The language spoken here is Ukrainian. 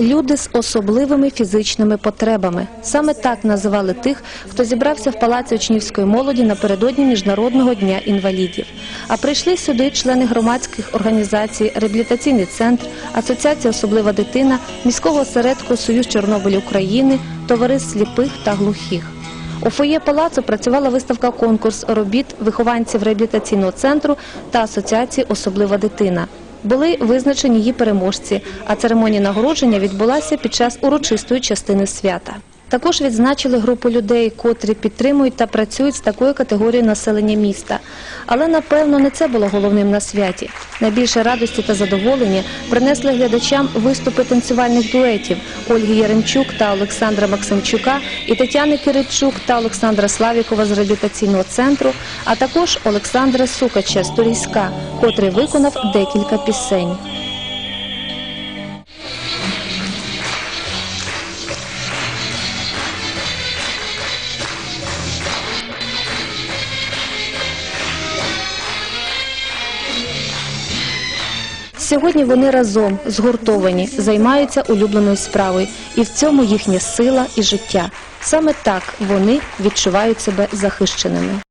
Люди з особливими фізичними потребами. Саме так називали тих, хто зібрався в Палаці учнівської молоді напередодні Міжнародного дня інвалідів. А прийшли сюди члени громадських організацій, реабілітаційний центр, Асоціація Особлива дитина, міського осередку Союз Чорнобиль України, товариств сліпих та глухих. У фоє палацу працювала виставка конкурс робіт вихованців реабілітаційного центру та асоціації Особлива дитина. Були визначені її переможці, а церемонія нагородження відбулася під час урочистої частини свята. Також відзначили групу людей, котрі підтримують та працюють з такою категорією населення міста. Але напевно не це було головним на святі. Найбільше радості та задоволення принесли глядачам виступи танцювальних дуетів Ольги Яремчук та Олександра Максимчука і Тетяни Киричук та Олександра Славікова з реабілітаційного центру, а також Олександра Сукача з Турійська, котрий виконав декілька пісень. Сьогодні вони разом згуртовані, займаються улюбленою справою, і в цьому їхня сила і життя. Саме так вони відчувають себе захищеними.